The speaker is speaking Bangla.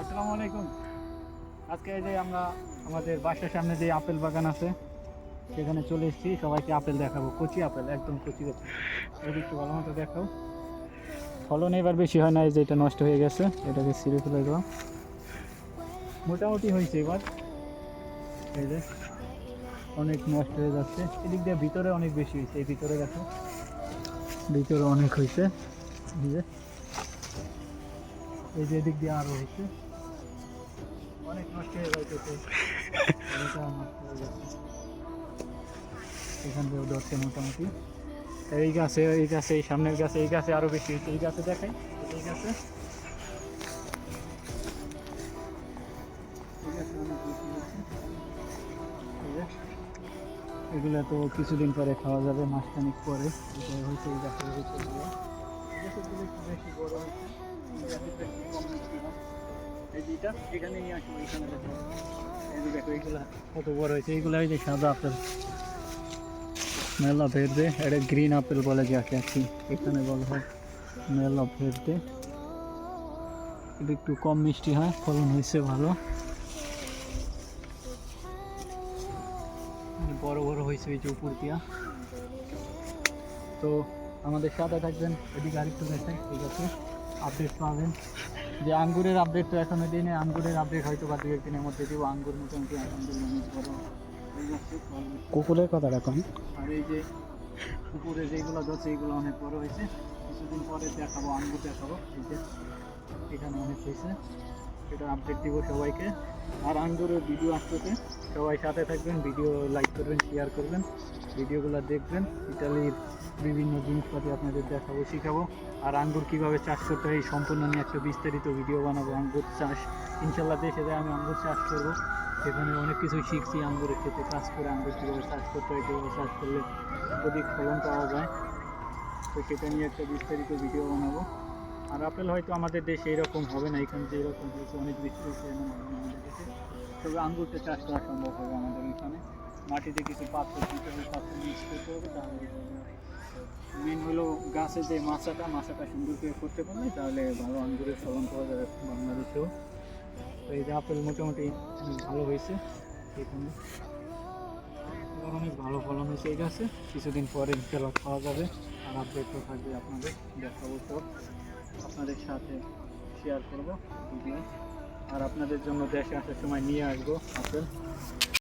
আসসালামু আলাইকুম। আজকে এই যে আমরা আমাদের বাসার সামনে যে আপেল বাগান আছে, সেখানে চলে এসেছি। সবাইকে আপেল দেখাবো। কচি আপেল, একদম কচি কচি। একটু ভালো মতো দেখাও। ফলন এবার বেশি হয় না, এই যে এটা নষ্ট হয়ে গেছে। এটাকে ছিঁড়ে ফেলে দেওয়া মোটামুটি হয়েছে এবার। এই যে অনেক নষ্ট হয়ে যাচ্ছে। এদিক দিয়ে ভিতরে অনেক বেশি হয়েছে। এই ভিতরে দেখো। ভিতরে অনেক হয়েছে। এই যে এদিক দিয়ে আরও হয়েছে। এখান ধরছে মোটামুটি। এই গাছে এই গাছে, এই সামনের গাছে, এই গাছে আরও বেশি হয়েছে। এই গাছে দেখাই। এই গাছে। এগুলো তো কিছুদিন পরে খাওয়া যাবে, মাসখানিক পরে। এটা হয়েছে, এই গাছের একটু বেশি বড় হয়েছে। কত হয়েছে সাদা আপেল। মেলা ভেরদে এটা গ্রিন আপেল বলে যাকে কি, এখানে বলা হয় মেলা একটু কম মিষ্টি হয়, ফলন হয়েছে ভালো। বড় বড় হয়েছে এই যে উপর দিয়া। তো আমাদের সাথে থাকবেন, এদিকে আরেকটু দেখেন ঠিক আছে? আপডেট পাবেন। যে আঙ্গুরের আপডেট তো এখনও দিনে আঙ্গুরের আপডেট হয়তো বা দু একদিনের মধ্যে দিব আঙ্গুর মোটামুটি আলহামদুলিল্লাহ বড়। কুকুরের কথাটা কন। আর এই যে কুকুরে যেগুলো ধরছে এইগুলো অনেক বড় হয়েছে। কিছুদিন পরে দেখাবো আঙ্গুর দেখাবো। এই যে এখানে অনেক হয়েছে। এটা আপডেট দিব সবাইকে। আর আঙ্গুরের ভিডিও আসতেছে। সবাই সাথে থাকবেন ভিডিও লাইক করবেন শেয়ার করবেন। ভিডিওগুলো দেখবেন ইটালির বিভিন্ন জিনিসপাতি আপনাদের দেখাবো, শিখাবো। আর আঙ্গুর কীভাবে চাষ করতে হয় সম্পূর্ণ নিয়ে একটা বিস্তারিত ভিডিও বানাবো, আঙ্গুর চাষ। ইনশাল্লাহ দেশে আমি আঙ্গুর চাষ করব। সেখানে অনেক কিছু শিখছি, আঙ্গুরের ক্ষেত্রে কাজ করে, আঙ্গুর কীভাবে চাষ করতে হয়, কীভাবে চাষ করলে অধিক ফলন পাওয়া যায়। তো সেটা নিয়ে একটা বিস্তারিত ভিডিও বানাবো। আর আপেল হয়তো আমাদের দেশে এরকম হবে না, এখানে যে এরকম হয়েছে, অনেক বেশি হয়েছে, এমন হবে না আমাদের দেশে। তবে আঙ্গুরটা চাষ করা সম্ভব হবে আমাদের এখানে। মাটিতে কিছু পাত্র দিতে হবে পাত্র মিক্স করতে হবে, তাহলে মেন হলো গাছে যে মাচাটা মাচাটা সুন্দর করে করতে পারলে তাহলে ভালো আঙ্গুরের ফলন পাওয়া যাবে বাংলাদেশেও। তো এই যে আপেল মোটামুটি ভালো হয়েছে এখানে। অনেক ভালো ফলন হয়েছে এই গাছে। কিছুদিন পরে ইনশাল্লাহ খাওয়া যাবে। আর আপডেট তো থাকবে আপনাদের দেখাবো তো। আপনাদের সাথে শেয়ার করব ভিডিও আর আপনাদের জন্য দেশে আসার সময় নিয়ে আসব আপেল।